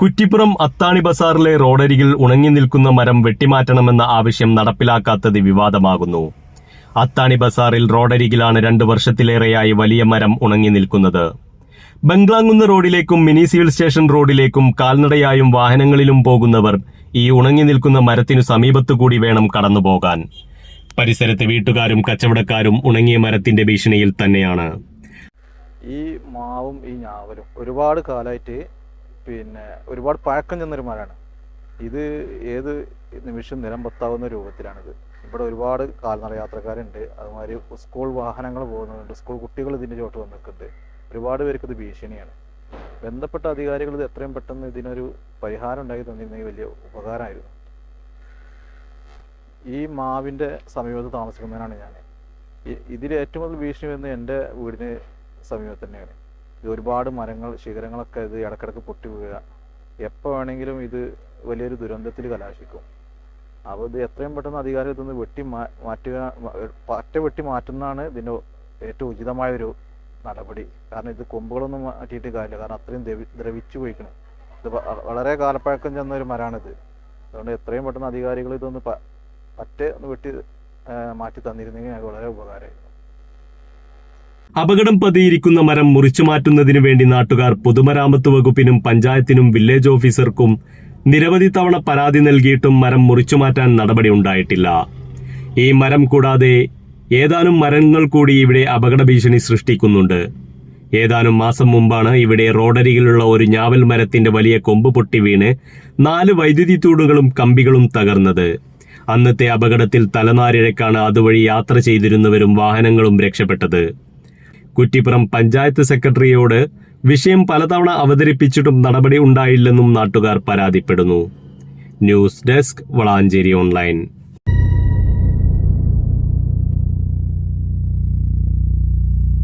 കുറ്റിപ്പുറം അത്താണി ബസാറിലെ റോഡരികിൽ ഉണങ്ങി നിൽക്കുന്ന മരം വെട്ടിമാറ്റണമെന്ന ആവശ്യം നടപ്പിലാക്കാത്തത് വിവാദമാകുന്നു. അത്താണി ബസാറിൽ റോഡരികിലാണ് രണ്ടു വർഷത്തിലേറെയായി വലിയ മരം ഉണങ്ങി നിൽക്കുന്നത്. ബംഗ്ലാങ്കുന്ന് റോഡിലേക്കും മിനി സിവിൽ സ്റ്റേഷൻ റോഡിലേക്കും കാൽനടയായും വാഹനങ്ങളിലും പോകുന്നവർ ഈ ഉണങ്ങി നിൽക്കുന്ന മരത്തിനു സമീപത്തുകൂടി വേണം കടന്നുപോകാൻ. പരിസരത്തെ വീട്ടുകാരും കച്ചവടക്കാരും ഉണങ്ങിയ മരത്തിന്റെ ഭീഷണിയിൽ തന്നെയാണ്. ഈ മാവും ഈ ഞാവലും ഒരുപാട് കാലമായിട്ട് പിന്നെ ഒരുപാട് പഴക്കം ചെന്നൊരു മരമാണ് ഇത് ഏത് നിമിഷം നിലംപൊത്താവുന്ന രൂപത്തിലാണിത്. ഇവിടെ ഒരുപാട് കാൽനട യാത്രക്കാരുണ്ട്. അതുമാതിരി സ്കൂൾ വാഹനങ്ങൾ പോകുന്നുണ്ട് സ്കൂൾ കുട്ടികൾ ഇതിന്റെ ചോട്ട് വന്നിട്ടുണ്ട് ഒരുപാട് പേർക്ക് ഇത് ഭീഷണിയാണ്. ബന്ധപ്പെട്ട അധികാരികൾ ഇത് എത്രയും പെട്ടെന്ന് ഇതിനൊരു പരിഹാരം ഉണ്ടാക്കി തന്നിരുന്നെങ്കിൽ വലിയ ഉപകാരമായിരുന്നു. ഈ മാവിന്റെ സമീപത്ത് താമസിക്കുന്നതിനാണ് ഞാൻ. ഇതിൽ ഏറ്റവും കൂടുതൽ ഭീഷണി വരുന്നത് എന്റെ വീടിന് സമീപത്ത് തന്നെയാണ്. ഇത് ഒരുപാട് മരങ്ങൾ ശിഖരങ്ങളൊക്കെ ഇത് ഇടക്കിടക്ക് പൊട്ടി വീഴുക എപ്പോൾ വേണമെങ്കിലും ഇത് വലിയൊരു ദുരന്തത്തിൽ കലാശിക്കും. അപ്പോൾ ഇത് എത്രയും പെട്ടെന്ന് അധികാരം ഇതൊന്ന് വെട്ടി മാറ്റുക പറ്റ വെട്ടി മാറ്റുന്നതാണ് ഇതിന്റെ ഏറ്റവും ഉചിതമായൊരു നടപടി. കാരണം ഇത് കൊമ്പുകളൊന്നും മാറ്റിയിട്ട് കാര്യമില്ല. കാരണം അത്രയും ദ്രവി ദ്രവിച്ചു പോയിക്കണം. ഇത് വളരെ കാലപ്പഴക്കം ചെന്ന ഒരു മരമാണിത് അതുകൊണ്ട് എത്രയും പെട്ടെന്ന് അധികാരികൾ ഇതൊന്ന് പറ്റ ഒന്ന് വെട്ടി മാറ്റി തന്നിരുന്നെങ്കിൽ ഞങ്ങൾക്ക് വളരെ ഉപകാരമായിരുന്നു. അപകടം പതിയിരിക്കുന്ന മരം മുറിച്ചു മാറ്റുന്നതിനു വേണ്ടി നാട്ടുകാർ പൊതുമരാമത്ത് വകുപ്പിനും പഞ്ചായത്തിനും വില്ലേജ് ഓഫീസർക്കും നിരവധി തവണ പരാതി നൽകിയിട്ടും മരം മുറിച്ചു മാറ്റാൻ നടപടി ഉണ്ടായിട്ടില്ല. ഈ മരം കൂടാതെ ഏതാനും മരങ്ങൾ കൂടി ഇവിടെ അപകട ഭീഷണി സൃഷ്ടിക്കുന്നുണ്ട്. ഏതാനും മാസം മുമ്പാണ് ഇവിടെ റോഡരികിലുള്ള ഒരു ഞാവൽ മരത്തിന്റെ വലിയ കൊമ്പ് പൊട്ടി വീണ് നാല് വൈദ്യുതി തൂണുകളും കമ്പികളും തകർന്നത്. അന്നത്തെ അപകടത്തിൽ തലനാരിഴക്കാണ് അതുവഴി യാത്ര ചെയ്തിരുന്നവരും വാഹനങ്ങളും രക്ഷപ്പെട്ടത്. കുറ്റിപ്പുറം പഞ്ചായത്ത് സെക്രട്ടറിയോട് വിഷയം പലതവണ അവതരിപ്പിച്ചിട്ടും നടപടി ഉണ്ടായില്ലെന്നും നാട്ടുകാർ പരാതിപ്പെടുന്നു. News desk Valanchery online.